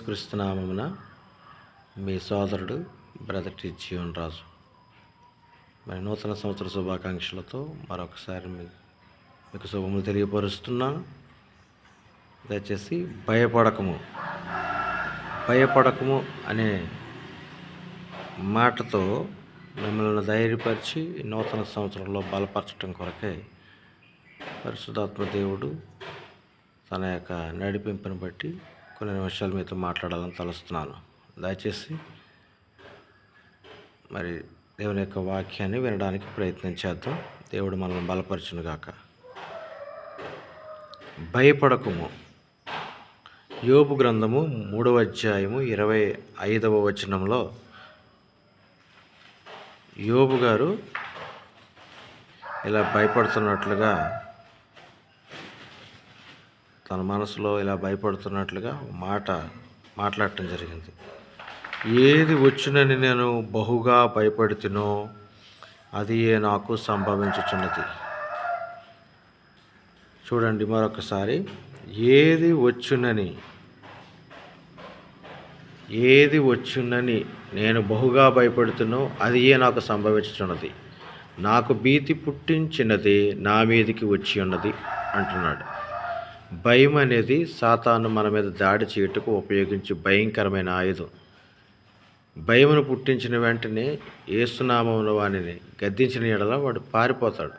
కృష్ణనామమున మీ సోదరుడు brother T Jeevan రాజు. మరి నూతన సంవత్సర శుభాకాంక్షలతో మరొకసారి మీ మీకు శుభములు తెలియపరుస్తున్నాను. దయచేసి భయపడకము. భయపడకము అనే మాటతో మిమ్మల్ని ధైర్యపరిచి నూతన సంవత్సరంలో బలపరచడం కొరకే పరిశుధాత్మ దేవుడు తన యొక్క నడిపింపును బట్టి కొన్ని నిమిషాలు మీతో మాట్లాడాలని తలుస్తున్నాను. దయచేసి మరి దేవుని యొక్క వాక్యాన్ని వినడానికి ప్రయత్నం చేద్దాం. దేవుడు మనల్ని బలపరచునుగాక. భయపడకుము. యోబు గ్రంథము మూడవ అధ్యాయము ఇరవై ఐదవ వచనంలో యోబు గారు ఇలా భయపడుతున్నట్లుగా తన మనసులో ఇలా భయపడుతున్నట్లుగా మాట మాట్లాడటం జరిగింది. ఏది వచ్చినని నేను బహుగా భయపడుతునో అది నాకు సంభవించుచున్నది. చూడండి మరొకసారి. ఏది వచ్చునని ఏది వచ్చునని నేను బహుగా భయపడుతున్నో అది ఏ నాకు సంభవించుచున్నది. నాకు భీతి పుట్టించినది నా మీదికి వచ్చి ఉన్నది అంటున్నాడు. భయం అనేది సాతాను మన మీద దాడి చేయుటకు ఉపయోగించే భయంకరమైన ఆయుధం. భయమును పుట్టించిన వెంటనే ఏసునామంలో వాడిని గద్దించిన ఎడల వాడు పారిపోతాడు.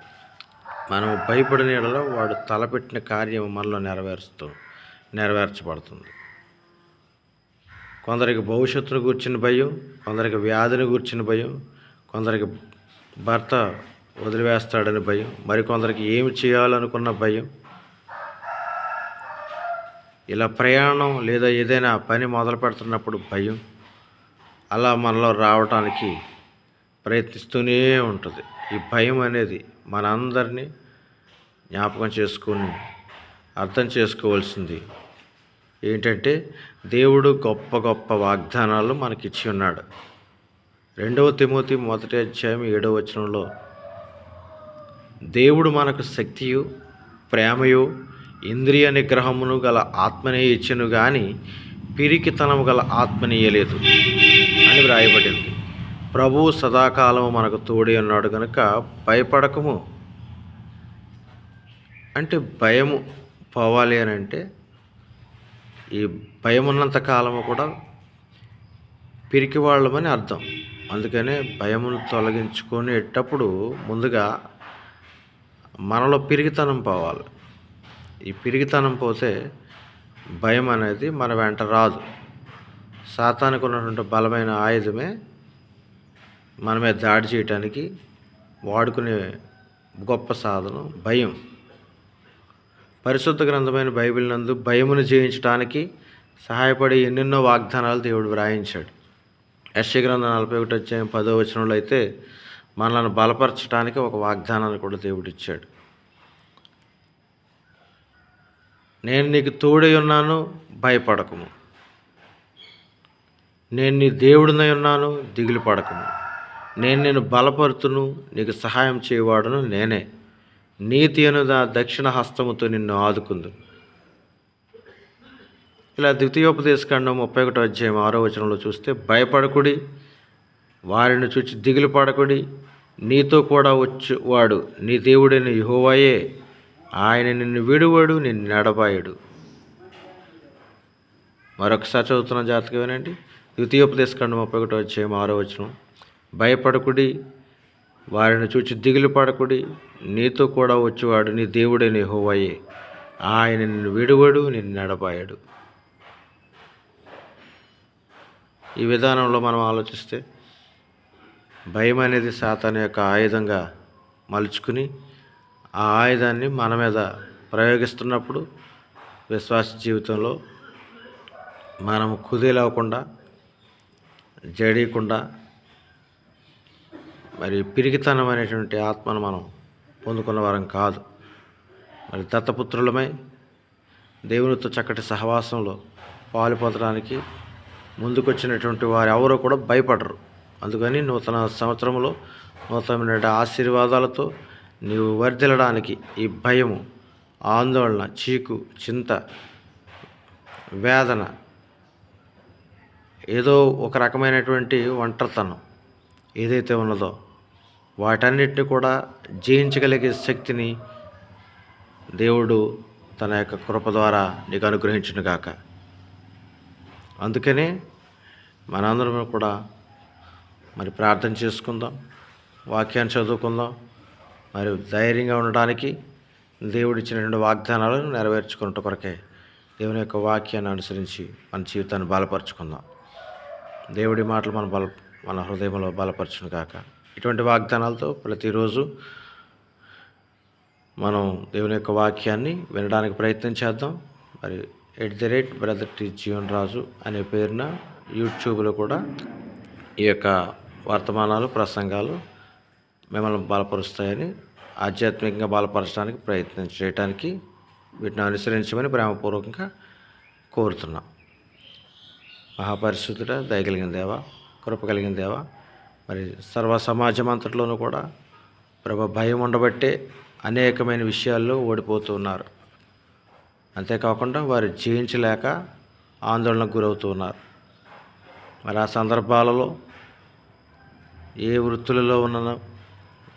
మనం భయపడిన ఎడల వాడు తలపెట్టిన కార్యం మనలో నెరవేరుస్తూ నెరవేర్చబడుతుంది. కొందరికి భవిష్యత్తును కూర్చిన భయం కొందరికి వ్యాధిని కూర్చిన భయం కొందరికి భర్త వదిలివేస్తాడని భయం మరికొందరికి ఏమి చేయాలనుకున్న భయం ఇలా ప్రయాణం లేదా ఏదైనా పని మొదలు పెడుతున్నప్పుడు భయం. అలా మనలో రావటానికి ప్రయత్నిస్తూనే ఉంటుంది. ఈ భయం అనేది మనందరినీ జ్ఞాపకం చేసుకొని అర్థం చేసుకోవాల్సింది. ఏంటంటే దేవుడు గొప్ప గొప్ప వాగ్దానాలు మనకిచ్చి ఉన్నాడు. రెండవ తిమోతి మొదటి అధ్యాయం ఏడవ వచనంలో దేవుడు మనకు శక్తియు ప్రేమయు ఇంద్రియ నిగ్రహమును గల ఆత్మనే ఇచ్చను కానీ పిరికితనము గల ఆత్మనీయలేదు అని వ్రాయబడింది. ప్రభువు సదాకాలము మనకు తోడి ఉన్నాడు కనుక భయపడకము. అంటే భయము పోవాలి అని అంటే ఈ భయం ఉన్నంత కాలము కూడా పిరికి వాళ్ళమని అర్థం. అందుకనే భయమును తొలగించుకునేటప్పుడు ముందుగా మనలో పిరిగితనం పోవాలి. ఈ పిరిగితనం పోతే భయం అనేది మన వెంట రాదు. సాతానికి ఉన్నటువంటి బలమైన ఆయుధమే మనమే దాడి చేయటానికి వాడుకునే గొప్ప సాధనం భయం. పరిశుద్ధ గ్రంథమైన బైబిల్ నందు భయమును జయించడానికి సహాయపడే ఎన్నెన్నో వాగ్దానాలు దేవుడు వ్రాయించాడు. యశ్య గ్రంథం నలభై ఒకటి వచ్చే పదో వచనంలో అయితే మనల్ని బలపరచడానికి ఒక వాగ్దానాన్ని కూడా దేవుడు ఇచ్చాడు. నేను నీకు తోడై ఉన్నాను భయపడకము. నేను నీ దేవుడినై ఉన్నాను దిగులు పడకము. నేను నేను బలపరుతును నీకు సహాయం చేయవాడును నేనే. నీతి అనుద దక్షిణ హస్తముతో నిన్ను ఆదుకుందు. ఇలా ద్వితీయోపదేశకాండం ముప్పై ఒకటో అధ్యాయం ఆరో వచనంలో చూస్తే భయపడకుడి వారిని చూచి దిగులు పడకుడి నీతో కూడా వచ్చి వాడు నీ దేవుడైన యహోవాయే. ఆయన నిన్ను విడువడు నిన్ను నడబాయుడు మరొకసారి చదువుతున్న జాతకమేనండి? ద్వితీయోపదేశకాండం ముప్పై ఒకటి వచ్చే ఆరో వచనం. భయపడకుడి వారిని చూచి దిగులు పడకుడి నీతో కూడా వచ్చేవాడు నీ దేవుడైన హోవయ్యే ఆయన నిన్ను విడువడు నిన్ను నడపాయాడు. ఈ విధానంలో మనం ఆలోచిస్తే భయం అనేది సాతాన్ యొక్క ఆయుధంగా మలుచుకుని ఆ ఆయుధాన్ని మన మీద ప్రయోగిస్తున్నప్పుడు విశ్వాస జీవితంలో మనం కుదేలవ్వకుండా జడీయకుండా మరి పిరిగితనం అనేటువంటి ఆత్మను మనం పొందుకున్న వారం కాదు. మరి దత్తపుత్రులమై దేవునితో చక్కటి సహవాసంలో పాలు పొందడానికి ముందుకొచ్చినటువంటి వారు ఎవరో కూడా భయపడరు. అందుకని నూతన సంవత్సరంలో నూతనమైన ఆశీర్వాదాలతో నీవు వర్ధిల్లడానికి ఈ భయము ఆందోళన చీకు చింత వేదన ఏదో ఒక రకమైనటువంటి ఒంటరితనం ఏదైతే ఉన్నదో వాటన్నిటిని కూడా జయించగలిగే శక్తిని దేవుడు తన యొక్క కృప ద్వారా నీకు అనుగ్రహించును గాక. అందుకనే మనందరం కూడా మరి ప్రార్థన చేసుకుందాం వాక్యాన్ని చదువుకుందాం. మరియు ధైర్యంగా ఉండడానికి దేవుడు ఇచ్చినటువంటి వాగ్దానాలను నెరవేర్చుకున్నట్టు కొరకే దేవుని యొక్క వాక్యాన్ని అనుసరించి మన జీవితాన్ని బలపరుచుకుందాం. దేవుడి మాటలు మన బల మన హృదయంలో బలపరచును కాక ఇటువంటి వాగ్దానాలతో ప్రతిరోజు మనం దేవుని యొక్క వాక్యాన్ని వినడానికి ప్రయత్నం చేద్దాం. మరి at the rate brother T Jeevan Raju అనే పేరున యూట్యూబ్లో కూడా ఈ యొక్క వర్తమానాలు ప్రసంగాలు మిమ్మల్ని బలపరుస్తాయని ఆధ్యాత్మికంగా బలపరచడానికి ప్రయత్నం చేయడానికి వీటిని అనుసరించమని ప్రేమపూర్వకంగా కోరుతున్నాం. మహాపరిశుద్ధుడ దయగలిగిన దేవ కృప కలిగిన దేవ మరి సర్వ సమాజం అంతట్లోనూ కూడా ప్రభ భయం ఉండబట్టే అనేకమైన విషయాల్లో ఓడిపోతూ ఉన్నారు. అంతేకాకుండా వారు జయించలేక ఆందోళనకు గురవుతూ ఉన్నారు. మరి ఆ సందర్భాలలో ఏ వృత్తులలో ఉన్న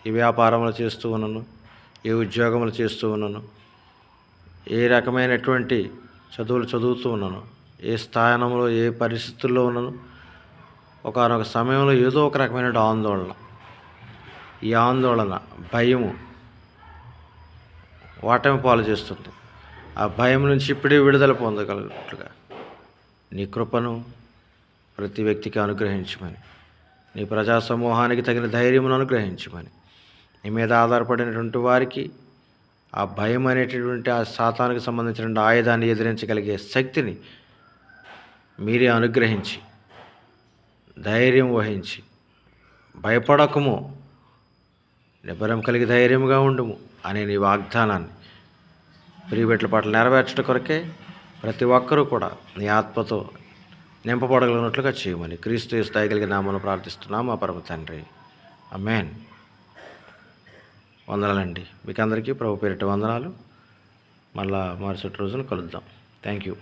ఏ వ్యాపారములు చేస్తూ ఉన్నాను ఏ ఉద్యోగములు చేస్తూ ఉన్నాను ఏ రకమైనటువంటి చదువులు చదువుతూ ఉన్నాను ఏ స్థానంలో ఏ పరిస్థితుల్లో ఉన్నాను ఒకనొక సమయంలో ఏదో ఒక రకమైన ఆందోళన. ఈ ఆందోళన భయము ఓటమి పాలు చేస్తుంది. ఆ భయం నుంచి ఇప్పుడే విడుదల పొందగలిగినట్లుగా నీ కృపను ప్రతి వ్యక్తికి అనుగ్రహించమని నీ ప్రజా సమూహానికి తగిన ధైర్యమును అనుగ్రహించమని. నీ మీద ఆధారపడినటువంటి వారికి ఆ భయం అనేటటువంటి ఆ శాతానికి సంబంధించిన ఆయుధాన్ని ఎదిరించగలిగే శక్తిని మీరే అనుగ్రహించి ధైర్యం వహించి భయపడకము. నిబ్బరం కలిగి ధైర్యంగా ఉండుము అనే నీ వాగ్దానాన్ని ప్రియబెట్ల పట్ల నెరవేర్చడం కొరకే ప్రతి ఒక్కరూ కూడా నీ ఆత్మతో నింపబడగలిగినట్లుగా చేయమని క్రీస్తు స్థాయి నామను ప్రార్థిస్తున్నాం మా పరమ తండ్రి. అమేన్ వందనాలండి. మీకు అందరికీ ప్రభు పేరిట వందనాలు. మళ్ళా మరుసటి రోజున కలుద్దాం. Thank you